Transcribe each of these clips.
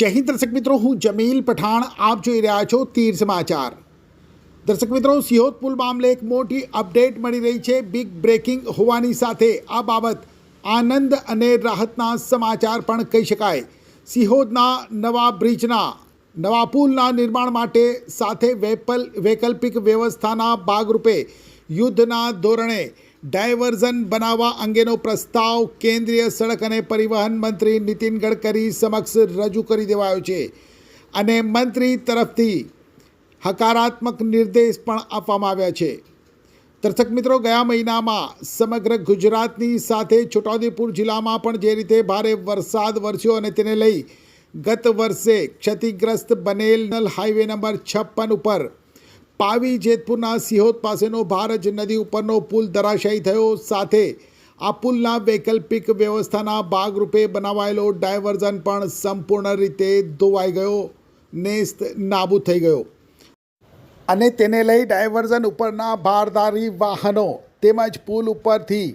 જય હિન્દ દર્શક મિત્રો, હું જમીલ પઠાણ. આપ જોઈ રહ્યા છો તીર સમાચાર. દર્શક મિત્રો સિહોદ પુલ મામલે એક મોટી અપડેટ મળી રહી છે. બિગ બ્રેકિંગ હોવાની સાથે આ બાબત આનંદ અને રાહતના સમાચાર પણ કહી શકાય. સિહોદના નવા બ્રિજના, નવા પુલના નિર્માણ માટે સાથે વૈપલ, વૈકલ્પિક વ્યવસ્થાના ભાગરૂપે યુદ્ધના ધોરણે ડાયવર્ઝન બનાવવા અંગેનો પ્રસ્તાવ કેન્દ્રીય સડક અને પરિવહન મંત્રી નીતિન ગડકરી સમક્ષ રજૂ કરી દેવાયો છે. અને મંત્રી તરફથી હકારાત્મક નિર્દેશ પણ આપવામાં આવ્યા છે. દર્શક મિત્રો, ગયા મહિનામાં સમગ્ર ગુજરાતની સાથે છોટાઉદેપુર જિલ્લામાં પણ જે રીતે ભારે વરસાદ વરસ્યો અને તેને લઈ ગત વર્ષે ક્ષતિગ્રસ્ત બનેલ હાઈવે નંબર છપ્પન ઉપર પાવી જેતપુરના સિહોદ પાસેનો ભારજ નદી ઉપરનો પુલ ધરાશાયી થયો. સાથે આ પુલના વૈકલ્પિક વ્યવસ્થાના ભાગરૂપે બનાવાયેલો ડાયવર્ઝન પણ સંપૂર્ણ રીતે ધોવાઈ ગયો. નેસ્ત નાબૂદ થઈ ગયો. અને તેને લઈ ડાયવર્ઝન ઉપરના ભારદારી વાહનો તેમજ પુલ ઉપરથી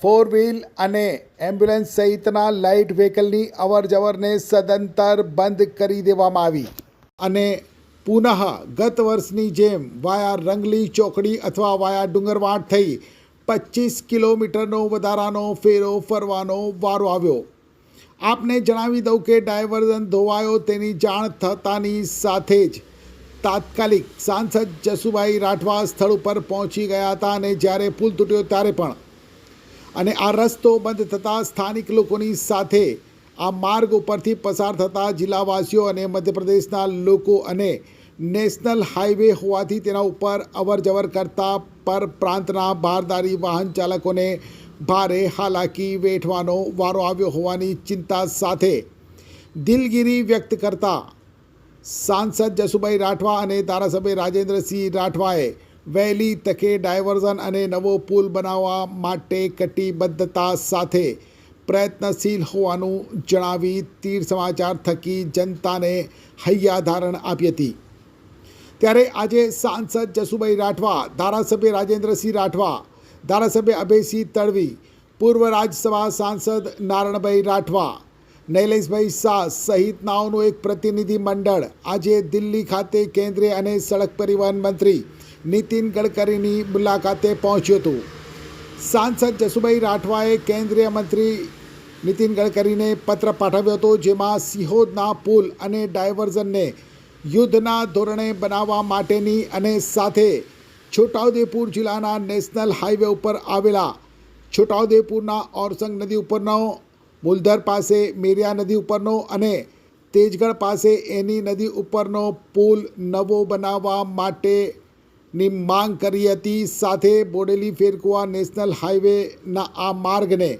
ફોર વ્હીલ અને એમ્બ્યુલન્સ સહિતના લાઇટ વ્હીકલની અવર જવરને સદંતર બંધ કરી દેવામાં આવી. અને પુનઃ ગત વર્ષની જેમ વાયા રંગલી ચોકડી અથવા વાયા ડુંગરવાડ થઈ પચીસ કિલોમીટરનો વધારાનો ફેરો ફરવાનો વારો આવ્યો. આપને જણાવી દઉં કે ડાયવર્ઝન ધોવાયો તેની જાણ થતાની સાથે જ તાત્કાલિક સાંસદ જસુભાઈ રાઠવા સ્થળ ઉપર પહોંચી ગયા હતા અને જ્યારે પુલ તૂટ્યો ત્યારે પણ. અને આ રસ્તો બંધ થતાં સ્થાનિક લોકોની સાથે આ માર્ગ ઉપરથી પસાર થતા જિલ્લાવાસીઓ અને મધ્યપ્રદેશના લોકો અને નેશનલ હાઈવે હોવાથી તેના ઉપર અવર જવર કરતા પર પ્રાંતના ભારદારી વાહન ચાલકોને ભારે હાલાકી વેઠવાનો વારો આવ્યો હોવાની ચિંતા સાથે દિલગીરી વ્યક્ત કરતા સાંસદ જસુભાઈ રાઠવા અને ધારાસભ્ય રાજેન્દ્રસિંહ રાઠવાએ વહેલી તકે ડાયવર્ઝન અને નવો પુલ બનાવવા માટે કટિબદ્ધતા સાથે પ્રયત્નશીલ હોવાનું જણાવી તીર સમાચાર થકી જનતાને હૈયાધારણ આપી હતી. ત્યારે આજે સાંસદ જસુભાઈ રાઠવા, ધારાસભ્ય રાજેન્દ્રસિંહ રાઠવા, ધારાસભ્ય અભયસિંહ તડવી, પૂર્વ રાજ્યસભા સાંસદ નારણભાઈ રાઠવા, નૈલેશભાઈ શાહ સહિતનાઓનું એક પ્રતિનિધિ મંડળ, આજે દિલ્હી ખાતે કેન્દ્રીય અને સડક પરિવહન મંત્રી નીતિન ગડકરીની મુલાકાતે પહોંચ્યું હતું. સાંસદ જસુભાઈ રાઠવાએ કેન્દ્રીય મંત્રી નીતિન ગડકરીને પત્ર પાઠવ્યો હતો, જેમાં સિહોદના પુલ અને ડાયવર્ઝનને યુદ્ધના ધોરણે બનાવવા માટેની અને સાથે છોટાઉદેપુર જિલ્લાના નેશનલ હાઈવે ઉપર આવેલા છોટાઉદેપુરના ઓરસંગ નદી ઉપરનો, મુલધર પાસે મેરિયા નદી ઉપરનો અને તેજગઢ પાસે એની નદી ઉપરનો પુલ નવો બનાવવા માટેની માંગ કરી હતી. સાથે બોડેલી ફેરકુવા નેશનલ હાઈવેના આ માર્ગને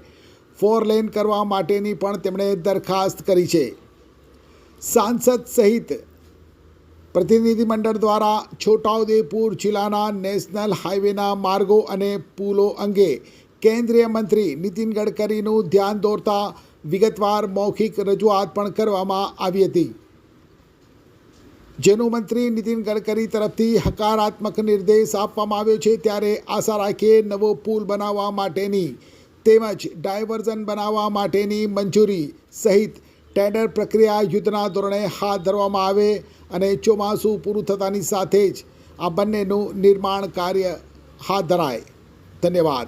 ફોર લેન કરવા માટેની પણ તેમણે દરખાસ્ત કરી છે. સાંસદ સહિત પ્રતિનિધિમંડળ દ્વારા છોટાઉદેપુર જિલ્લાના નેશનલ હાઈવેના માર્ગો અને પુલો અંગે કેન્દ્રીય મંત્રી નીતિન ગડકરીનું ધ્યાન દોરતા વિગતવાર મૌખિક રજૂઆત પણ કરવામાં આવી હતી. જેનું મંત્રી નીતિન ગડકરી તરફથી હકારાત્મક નિર્દેશ આપવામાં આવ્યો છે ત્યારે આશા રાખીએ નવો પુલ બનાવવા માટેની તેમજ ડાયવર્ઝન બનાવવા માટેની મંજૂરી સહિત ટેન્ડર પ્રક્રિયા યુદ્ધના ધોરણે હાથ ધરવામાં આવે અને ચોમાસું પૂરું થતાની સાથે જ આ બંનેનું નિર્માણ કાર્ય હાથ ધરાય. ધન્યવાદ.